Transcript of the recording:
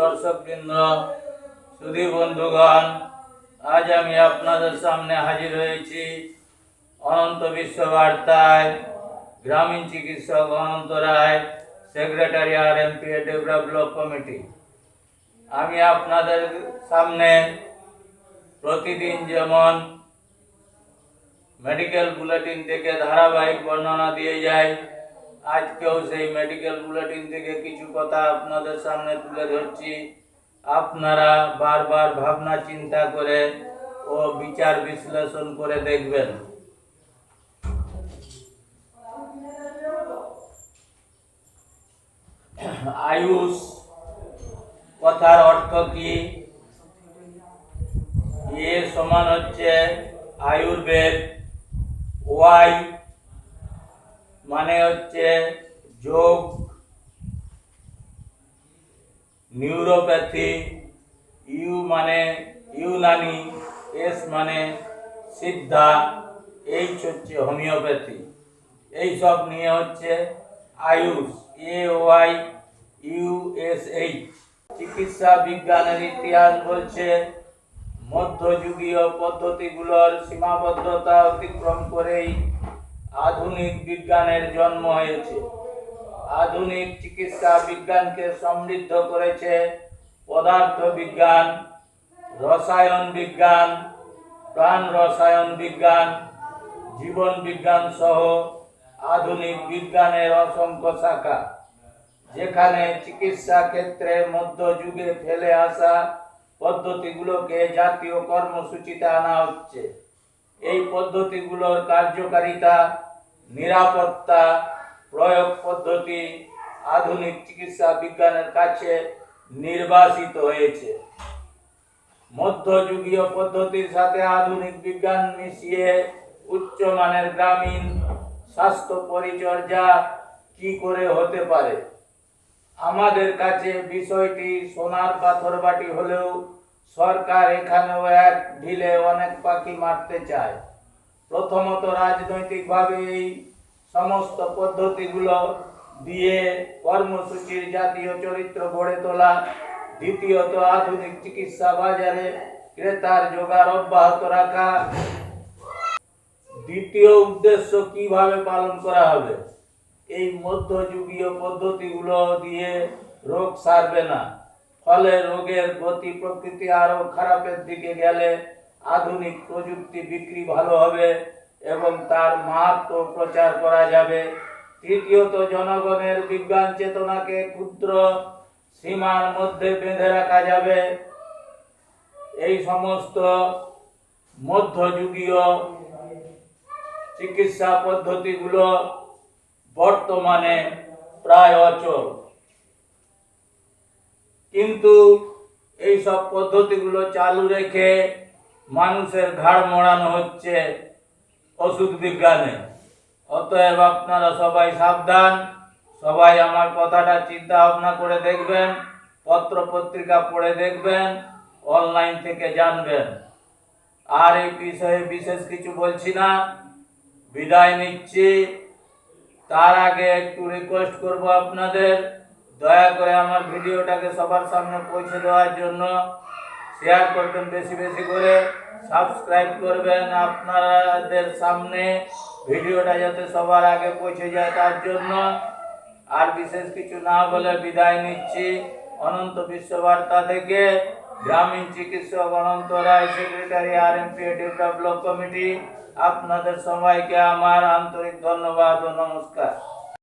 দর্শকবৃন্দ, সুধী বন্ধুগণ, আজ আমি আপনাদের সামনে হাজির হয়েছি অনন্ত বিশ্ব বার্তায় গ্রামীণ চিকিৎসক Ananta Roy, secretary R MP develop committee. আমি আপনাদের সামনে প্রতিদিন যেমন মেডিকেল বুলেটিন থেকে ধারাবাহিক বর্ণনা দিয়ে যাই আজকেও সেই মেডিকেল বুলেটিন থেকে কিছু কথা আপনাদের সামনে তুলে ধরছি। আপনারা বারবার ভাবনা চিন্তা করে ও বিচার বিশ্লেষণ করে দেখবেন। আয়ুষ, কথার অর্থ কি? এ সমান হচ্ছে আয়ুর্বেদ, ওয়াই মানে হচ্ছে যোগ, নিউরোপ্যাথি, ইউ মানে ইউনানি, এস মানে সিদ্ধা, এইচ হচ্ছে হোমিওপ্যাথি। এই সব নিয়ে হচ্ছে AYUSH, A Y U S H. চিকিৎসা বিজ্ঞানের ইতিহাস বলছে, মধ্যযুগীয় পদ্ধতিগুলোর সীমাবদ্ধতা অতিক্রম করেই আধুনিক বিজ্ঞানের জন্ম হয়েছে। আধুনিক চিকিৎসা বিজ্ঞানকে সমৃদ্ধ করেছে পদার্থ বিজ্ঞান, রসায়ন বিজ্ঞান, প্রাণ রসায়ন বিজ্ঞান, জীবন বিজ্ঞান সহ আধুনিক বিজ্ঞানের অসংখ্য শাখা। যেখানে চিকিৎসা ক্ষেত্রে মধ্যযুগে ফেলে আসা পদ্ধতিগুলোকে জাতীয় কর্মসূচিতে আনা হচ্ছে। এই পদ্ধতিগুলোর কার্যকারিতা নিরাপত্তা প্রয়োগ পদ্ধতি আধুনিক চিকিৎসা বিজ্ঞানের কাছে নির্বাসিত হয়েছে। মধ্যযুগীয় পদ্ধতির সাথে আধুনিক বিজ্ঞান মিশিয়ে উচ্চমানের গ্রামীণ স্বাস্থ্য পরিচর্যা কি করে হতে পারে? আমাদের কাছে বিষয়টি সোনার পাথর বাটি হলেও সরকার এখানেও এক ঢিলে অনেক পাখি মারতে চায়। প্রথমত রাজনৈতিকভাবে এই সমস্ত পদ্ধতিগুলো দিয়ে কর্মসূচির জাতীয় চরিত্র গড়ে তোলা, দ্বিতীয়ত আধুনিক চিকিৎসা বাজারে ক্রেতার জোগাড় অব্যাহত রাখা। দ্বিতীয় উদ্দেশ্য, কীভাবে পালন করা হবে? এই মধ্যযুগীয় পদ্ধতিগুলো দিয়ে রোগ সারবে না। ফলে রোগের গতি প্রকৃতি আরও খারাপের দিকে গেলে আধুনিক প্রযুক্তি বিক্রি ভালো হবে এবং তার মাহাত্ম প্রচার করা যাবে। তৃতীয়ত, জনগণের বিজ্ঞান চেতনাকে ক্ষুদ্র সীমার মধ্যে বেঁধে রাখা যাবে। এই সমস্ত মধ্যযুগীয় চিকিৎসা পদ্ধতিগুলো বর্তমানে প্রায় অচল। কিন্তু এইসব পদ্ধতিগুলো চালু রেখে মানুষের ঘাড় মোড়ানো হচ্ছে ওষুধ বিজ্ঞানে। অতএব আপনারা সবাই সাবধান, সবাই আমার কথাটা চিন্তা ভাবনা করে দেখবেন, পত্র পত্রিকা পড়ে দেখবেন, অনলাইন থেকে জানবেন। আর এই বিষয়ে বিশেষ কিছু বলছি না, বিদায় নিচ্ছি। তার আগে একটু রিকোয়েস্ট করব আপনাদের, দয়া করে আমার ভিডিওটাকে সবার সামনে পৌঁছে দেওয়ার জন্য। শেয়ার করবেন বেশি বেশি করে। সাবস্ক্রাইব করবেন আপনাদের সামনে। ভিডিওটা যাতে সবার আগে পৌঁছে যায় তার জন্য। আর বিশেষ কিছু না বলে বিদায় নিচ্ছি। অনন্ত বিশ্ববার্তা থেকে গ্রামীণ চিকিৎসক Ananta Roy, secretary R M P develop committee আপনাদের সবাইকে আমার আন্তরিক ধন্যবাদ ও নমস্কার।